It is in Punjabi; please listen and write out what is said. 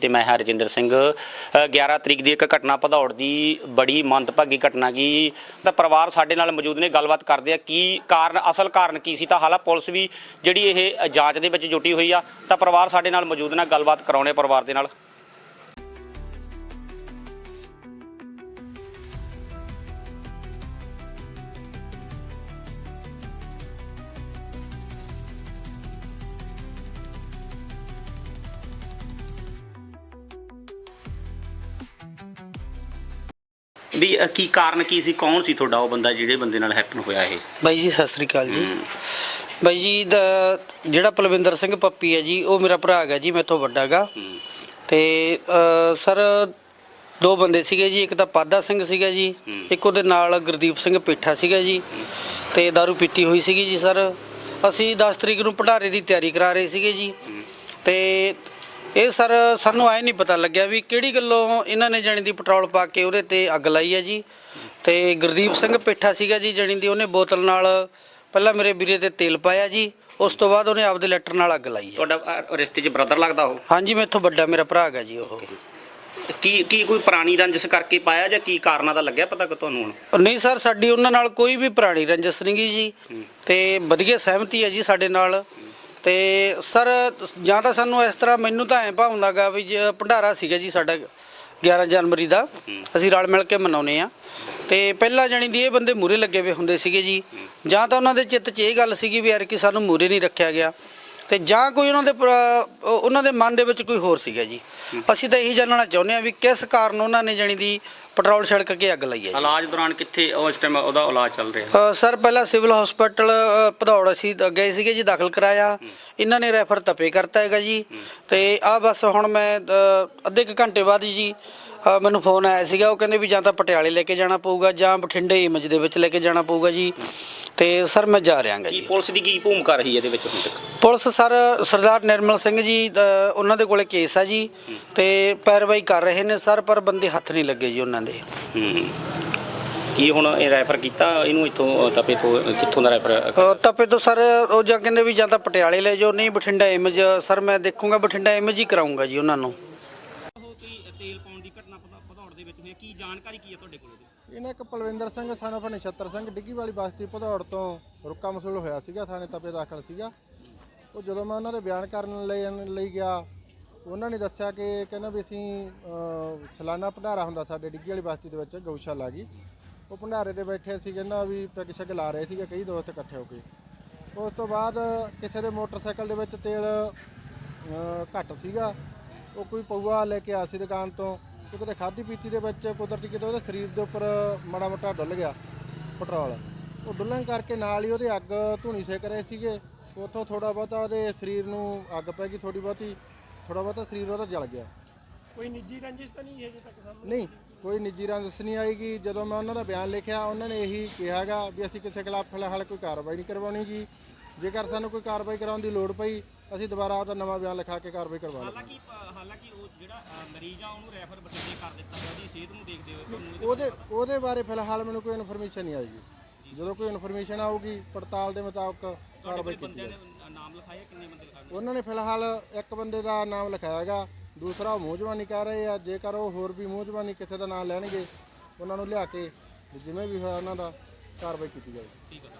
ਤੇ ਮੈਂ ਹਰਜਿੰਦਰ ਸਿੰਘ ਅ, 11 ਤਰੀਕ ਦੀ ਇੱਕ ਘਟਨਾ ਭਦੌੜ ਦੀ ਬੜੀ ਮੰਦਭਾਗੀ ਘਟਨਾ ਕੀ ਤਾਂ ਪਰਿਵਾਰ ਸਾਡੇ ਨਾਲ ਮੌਜੂਦ ਨੇ ਗੱਲਬਾਤ ਕਰਦੇ ਆ ਕੀ ਕਾਰਨ ਅਸਲ ਕਾਰਨ ਕੀ ਸੀ ਤਾਂ ਹਾਲਾ ਪੁਲਿਸ ਵੀ ਜਿਹੜੀ ਇਹ ਜਾਂਚ ਦੇ ਵਿੱਚ ਜੁਟੀ ਹੋਈ ਆ ਤਾਂ ਪਰਿਵਾਰ ਸਾਡੇ ਨਾਲ ਮੌਜੂਦ ਨੇ ਗੱਲਬਾਤ ਕਰਾਉਣੇ ਪਰਿਵਾਰ ਦੇ ਨਾਲ। ਵੀ ਅ, ਕੀ ਕਾਰਨ ਕੀ ਸੀ? ਕੌਣ ਸੀ ਤੁਹਾਡਾ ਉਹ ਬੰਦਾ ਜਿਹੜੇ ਬੰਦੇ ਨਾਲ ਹੈਪਨ ਹੋਇਆ ਇਹ? ਬਾਈ ਜੀ ਸਤਿ ਸ੍ਰੀ ਅਕਾਲ ਜੀ। ਬਾਈ ਜੀ ਦਾ ਜਿਹੜਾ ਪਲਵਿੰਦਰ ਸਿੰਘ ਪੱਪੀ ਹੈ ਜੀ ਉਹ ਮੇਰਾ ਭਰਾ ਹੈਗਾ ਜੀ ਮੇਥੋਂ ਵੱਡਾ ਹੈਗਾ। ਤੇ ਅ, ਸਰ ਦੋ ਬੰਦੇ ਸੀਗੇ ਜੀ ਇੱਕ ਤਾਂ ਪਾਦਾ ਸਿੰਘ ਸੀਗਾ ਜੀ ਹੂੰ। ਇੱਕ ਉਹਦੇ ਨਾਲ ਗੁਰਦੀਪ ਸਿੰਘ ਪੇਠਾ ਸੀਗਾ ਜੀ ਤੇ दारू ਪੀਤੀ ਹੋਈ ਸੀਗੀ ਜੀ ਸਰ। ਅਸੀਂ 10 ਤਰੀਕ ਨੂੰ ਭੰਡਾਰੇ ਦੀ ਤਿਆਰੀ ਕਰਾ ਰਹੇ ਸੀਗੇ ਜੀ। ਤੇ ਇਹ ਸਰ ਸਾਨੂੰ ਆਏ ਨਹੀਂ ਪਤਾ ਲੱਗਿਆ ਵੀ ਕਿਹੜੀ ਗੱਲੋਂ ਇਹਨਾਂ ਨੇ ਜਾਣੀ ਦੀ ਪੈਟਰੋਲ ਪਾ ਕੇ ਉਹਦੇ ਤੇ ਅੱਗ ਲਾਈ ਹੈ ਜੀ। ਤੇ ਗੁਰਦੀਪ ਸਿੰਘ ਪੇਠਾ ਸੀਗਾ ਜੀ ਜਾਣੀ ਦੀ ਉਹਨੇ ਬੋਤਲ ਨਾਲ ਪਹਿਲਾਂ ਮੇਰੇ ਵੀਰੇ ਤੇ ਤੇਲ ਪਾਇਆ ਜੀ ਉਸ ਤੋਂ ਬਾਅਦ ਉਹਨੇ ਆਪਦੇ ਲੈਟਰ ਨਾਲ ਅੱਗ ਲਾਈ ਹੈ। ਤੁਹਾਡਾ ਅ, ਰਿਸ਼ਤੇ 'ਚ ਬ੍ਰਦਰ ਲੱਗਦਾ ਉਹ? ਹਾਂਜੀ ਮੇਥੋਂ ਵੱਡਾ ਮੇਰਾ ਭਰਾ ਹੈਗਾ ਜੀ ਉਹ। ਕੀ ਕੀ ਕੋਈ ਪੁਰਾਣੀ ਰੰਜਿਸ਼ ਕਰਕੇ ਪਾਇਆ ਜਾਂ ਕੀ ਕਾਰਨਾਂ ਦਾ ਲੱਗਿਆ ਪਤਾ ਕਿ ਤੁਹਾਨੂੰ ਹੁਣ? ਨਹੀਂ ਸਰ ਸਾਡੀ ਉਹਨਾਂ ਨਾਲ ਕੋਈ ਵੀ ਪੁਰਾਣੀ ਰੰਜਿਸ਼ ਨਹੀਂ ਗੀ ਜੀ ਤੇ ਵਧੀਆ ਸਹਿਮਤੀ ਹੈ ਜੀ ਸਾਡੇ ਨਾਲ। ਤੇ ਸਰ, ਜਾਂ ਤਾਂ ਸਾਨੂੰ ਇਸ ਤਰ੍ਹਾਂ ਮੈਨੂੰ ਤਾਂ ਐਂ ਭਾਉਂਦਾਗਾ ਵੀ ਜੇ ਭੰਡਾਰਾ ਸੀਗਾ ਜੀ ਸਾਡਾ 11 ਜਨਵਰੀ ਦਾ। ਅਸੀਂ ਰਲ ਮਿਲ ਕੇ ਮਨਾਉਨੇ ਆ ਤੇ ਪਹਿਲਾਂ ਜਾਣੀ ਦੀ ਇਹ ਬੰਦੇ ਮੂਰੇ ਲੱਗੇ ਹੋਏ ਹੁੰਦੇ ਸੀਗੇ ਜੀ। ਜਾਂ ਤਾਂ ਉਹਨਾਂ ਦੇ ਚਿੱਤ 'ਚ ਇਹ ਗੱਲ ਸੀਗੀ ਵੀ ਯਾਰ ਕਿ ਸਾਨੂੰ ਮੂਰੇ ਨਹੀਂ ਰੱਖਿਆ ਗਿਆ। ਤੇ ਜਾਂ ਕੋਈ ਉਹਨਾਂ ਦੇ ਉਹ- ਉਹਨਾਂ ਦੇ ਮਨ ਦੇ ਵਿੱਚ ਕੋਈ ਹੋਰ ਸੀਗਾ ਜੀ। ਅਸੀਂ ਤਾਂ ਇਹੀ ਜਾਣਨਾ ਚਾਹੁੰਦੇ ਆ ਵੀ ਕਿਸ ਕਾਰਨ ਉਹਨਾਂ ਨੇ ਜਾਣੀ ਦੀ ਪੈਟਰੋਲ ਛਿੜਕ ਕੇ ਅੱਗ ਲਾਈ ਹੈ ਜੀ। ਇਲਾਜ ਦੌਰਾਨ ਕਿੱਥੇ ਉਹ ਇਸ ਟਾਈਮ ਉਹਦਾ ਇਲਾਜ ਚੱਲ ਰਿਹਾ? ਅ, ਸਰ ਪਹਿਲਾਂ ਸਿਵਲ ਹਸਪੀਟਲ ਭਦੌੜ ਅਸੀਂ ਦ- ਗਏ ਸੀਗੇ ਜੀ ਦਾਖਲ ਕਰਾਇਆ। ਇਹਨਾਂ ਨੇ ਰੈਫਰ ਤਪੇ ਕਰਤਾ ਹੈਗਾ ਜੀ। ਤੇ ਆ ਬਸ ਹੁਣ ਮੈਂ ਅ, ਅੱਧੇ ਕੁ ਘੰਟੇ ਬਾਅਦ ਹੀ ਜੀ ਅ, ਮੈਨੂੰ ਫੋਨ ਆਇਆ ਸੀਗਾ। ਉਹ ਕਹਿੰਦੇ ਵੀ ਜਾਂ ਤਾਂ ਪਟਿਆਲੇ ਲੈ ਕੇ ਜਾਣਾ ਪਊਗਾ ਜਾਂ ਬਠਿੰਡੇ ਇਮਜ ਦੇ ਵਿੱਚ ਲੈ ਕੇ ਜਾਣਾ ਪਊਗਾ ਜੀ। ਤੇ ਸਰ ਮੈਂ ਜਾ ਰਿਹਾਗਾ ਕੀ ਜੀ। ਪੁਲਿਸ ਦੀ ਕੀ ਭੂਮਿਕਾ ਰਹੀ ਇਹਦੇ ਵਿੱਚ ਹੁਣ ਤੱਕ? ਪੁਲਿਸ ਸਰ ਸਰਦਾਰ ਨਿਰਮਲ ਸਿੰਘ ਜੀ ਉਹਨਾਂ ਦੇ ਕੋਲੇ ਕੇਸ ਆ ਜੀ ਤੇ ਪੈਰਵਾਈ ਕਰ ਰਹੇ ਨੇ ਸਰ ਪਰ ਬੰਦੇ ਹੱਥ ਨਹੀਂ ਲੱਗੇ ਜੀ ਉਹਨਾਂ ਦੇ। ਹੂੰ ਕੀ ਹੁਣ ਇਹ ਰੈਫਰ ਕੀਤਾ ਇਹਨੂੰ ਇੱਥੋਂ ਤਪੇ ਤੋਂ ਕਿੱਥੋਂ ਦਾ ਰੈਫਰ? ਅ, ਤਪੇ ਤੋਂ ਸਰ ਉਹ ਜਾਂ ਕਹਿੰਦੇ ਵੀ ਜਾਂ ਤਾਂ ਪਟਿਆਲੇ ਲੈ ਜਾਓ ਨਹੀਂ ਬਠਿੰਡਾ ਇਮੇਜ ਸਰ ਮੈਂ ਦੇਖੂੰਗਾ ਬਠਿੰਡਾ ਇਮੇਜ ਹੀ ਕਰਾਉਂਗਾ ਜੀ ਉਹਨਾਂ ਨੂੰ। ਕੀ ਜਾਣਕਾਰੀ ਕੀ ਹੈ ਤੁਹਾਡੇ ਕੋਲ ਇਹਨਾਂ ਇੱਕ ਪਲਵਿੰਦਰ ਸਿੰਘ ਸਾਨੂੰ of ਨਛੱਤਰ ਸਿੰਘ ਡਿੱਗੀ ਵਾਲੀ ਬਸਤੀ ਭਦੌੜ ਤੋਂ ਰੁੱਕਾ ਮਸੂਲ ਹੋਇਆ ਸੀਗਾ ਥਾਣੇ ਤਪੇ ਦਾਖਲ ਸੀਗਾ। ਉਹ ਜਦੋਂ ਮੈਂ ਉਹਨਾਂ ਦੇ ਬਿਆਨ ਕਰਨ ਲਈ ਲਈ ਗਿਆ ਉਹਨਾਂ ਨੇ ਦੱਸਿਆ ਕਿ ਕਹਿੰਦਾ ਵੀ ਅਸੀਂ ਅਹ, ਸਾਲਾਨਾ ਭੰਡਾਰਾ ਹੁੰਦਾ ਸਾਡੇ ਡਿੱਗੀ ਵਾਲੀ ਬਸਤੀ ਦੇ ਵਿੱਚ ਗਊਸ਼ਾਲਾ ਗਈ ਉਹ ਭੰਡਾਰੇ ਤੇ ਬੈਠੇ ਸੀ ਕਹਿੰਦਾ ਵੀ ਪੈਗ ਸ਼ੈਗ ਲਾ ਰਹੇ ਸੀਗੇ ਕਈ ਦੋਸਤ ਇਕੱਠੇ ਹੋ ਕੇ। ਉਸ ਤੋਂ ਬਾਅਦ ਕਿਸੇ ਦੇ ਮੋਟਰਸਾਈਕਲ ਦੇ ਵਿੱਚ ਤੇਲ ਅਹ, ਘੱਟ ਸੀਗਾ। ਉਹ ਕੋਈ ਪਊਆ ਲੈ ਕੇ ਆਇਆ ਸੀ ਦੁਕਾਨ ਤੋਂ। ਉਹ ਕਿਤੇ ਖਾਧੀ ਪੀਤੀ ਦੇ ਵਿੱਚ ਕੁਦਰਤੀ ਕਿਤੇ ਉਹਦੇ ਸਰੀਰ ਦੇ ਉੱਪਰ ਮਾੜਾ ਮੋਟਾ ਡੁੱਲ ਗਿਆ ਪੈਟਰੋਲ। ਉਹ ਡੁੱਲਣ ਕਰਕੇ ਨਾਲ ਹੀ ਉਹਦੇ ਅੱਗ ਧੂਣੀ ਸੇਕ ਰਹੇ ਸੀਗੇ। ਉੱਥੋਂ ਥੋੜਾ ਬਹੁਤਾ ਉਹਦੇ ਸਰੀਰ ਨੂੰ ਅੱਗ ਪੈ ਗਈ ਥੋੜੀ ਬਹੁਤੀ ਥੋੜਾ ਬਹੁਤਾ ਸਰੀਰ ਉਹਦਾ ਜਲ ਗਿਆ। ਕੋਈ ਨਿੱਜੀ ਰੰਜਿਸ਼ ਤਾਂ ਨਹੀਂ ਹੈ ਜੇ ਤੱਕ ਸਾਹਮਣੇ? ਨਹੀਂ ਕੋਈ ਨਿੱਜੀ ਰੰਜਿਸ਼ ਨਹੀਂ ਆਏਗੀ। ਜਦੋਂ ਮੈਂ ਉਹਨਾਂ ਦਾ ਬਿਆਨ ਲਿਖਿਆ ਉਹਨਾਂ ਨੇ ਇਹੀ ਕਿਹਾਗਾ ਵੀ ਅਸੀਂ ਕਿਸੇ ਖਿਲਾਫ ਫਿਲਹਾਲ ਕੋਈ ਕਾਰਵਾਈ ਨਹੀਂ ਕਰਵਾਉਣੀ ਜੀ ਜੇਕਰ ਸਾਨੂੰ ਕੋਈ ਕਾਰਵਾਈ ਕਰਾਉਣ ਦੀ ਲੋੜ ਪਈ ਅਸੀਂ ਦੁਬਾਰਾ ਆਪਦਾ ਨਵਾਂ ਬਿਆਨ ਲਿਖਾ ਕੇ ਕਾਰਵਾਈ ਕਰਵਾ ਲਵਾਂਗੇ। ਹਾਲਾਂਕਿ ਹਾਲਾਂਕਿ ਉਹ ਜਿਹੜਾ ਮਰੀਜ਼ ਆ ਉਹਨੂੰ ਰੈਫਰ ਬਠਿੰਡੇ ਕਰ ਦਿੱਤਾ ਗਿਆ ਉਹਦੀ ਸਿਹਤ ਨੂੰ ਦੇਖਦੇ ਹੋਏ ਤੁਹਾਨੂੰ ਉਹਦੇ ਉਹਦੇ ਬਾਰੇ ਫਿਲਹਾਲ ਮੈਨੂੰ ਕੋਈ ਇਨਫੋਰਮੇਸ਼ਨ ਨਹੀਂ ਆਏਗੀ ਜਦੋਂ ਕੋਈ ਇਨਫੋਰਮੇਸ਼ਨ ਆਊਗੀ ਪੜਤਾਲ ਦੇ ਮੁਤਾਬਕ ਕਾਰਵਾਈ ਕੀਤੀ ਬੰਦਿਆਂ ਜਾਏਗੀ। ਨੇ ਨਾਮ ਲਿਖਾਇਆ ਕਿੰਨੇ ਬੰਦੇ ਲਿਖਾਏ ਉਹਨਾਂ ਨੇ ਫਿਲਹਾਲ ਇੱਕ ਬੰਦੇ ਦਾ ਨਾਮ ਲਿਖਾਇਆ ਹੈਗਾ ਦੂਸਰਾ ਉਹ ਮੂੰਹਜਵਾਨੀ ਕਰ ਰਹੇ ਆ ਜੇਕਰ ਉਹ ਹੋਰ ਵੀ ਮੂੰਹਜਵਾਨੀ ਕਿਸੇ ਦਾ ਨਾਮ ਲੈਣਗੇ ਉਹਨਾਂ ਨੂੰ ਲਿਆ ਕੇ ਜਿਵੇਂ ਵੀ ਹੋਇਆ ਉਹਨਾਂ ਦਾ ਕਾਰਵਾਈ ਕੀਤੀ ਜਾਏਗੀ। ਠੀਕ ਹੈ